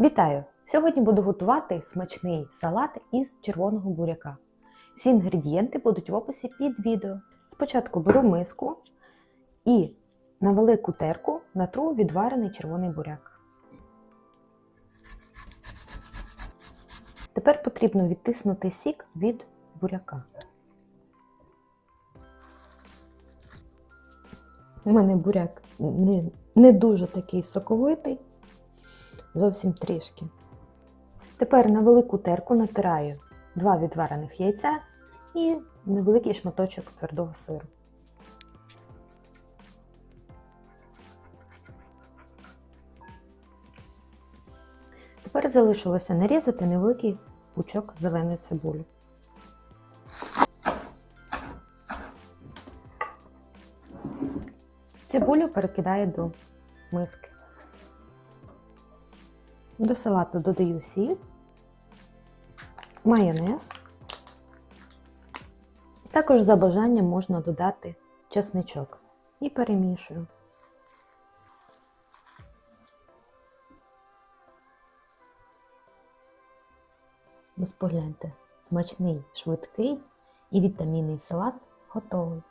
Вітаю! Сьогодні буду готувати смачний салат із червоного буряка. Всі інгредієнти будуть в описі під відео. Спочатку беру миску і на велику терку натру відварений червоний буряк. Тепер потрібно відтиснути сік від буряка. У мене буряк не, не дуже такий соковитий, зовсім трішки. Тепер на велику терку натираю два відварених яйця і невеликий шматочок твердого сиру. Тепер залишилося нарізати невеликий пучок зеленої цибулі. Цибулю перекидаю до миски. До салату додаю сіль, майонез. Також за бажанням можна додати чесничок і перемішую. Ось погляньте, смачний, швидкий і вітамінний салат готовий.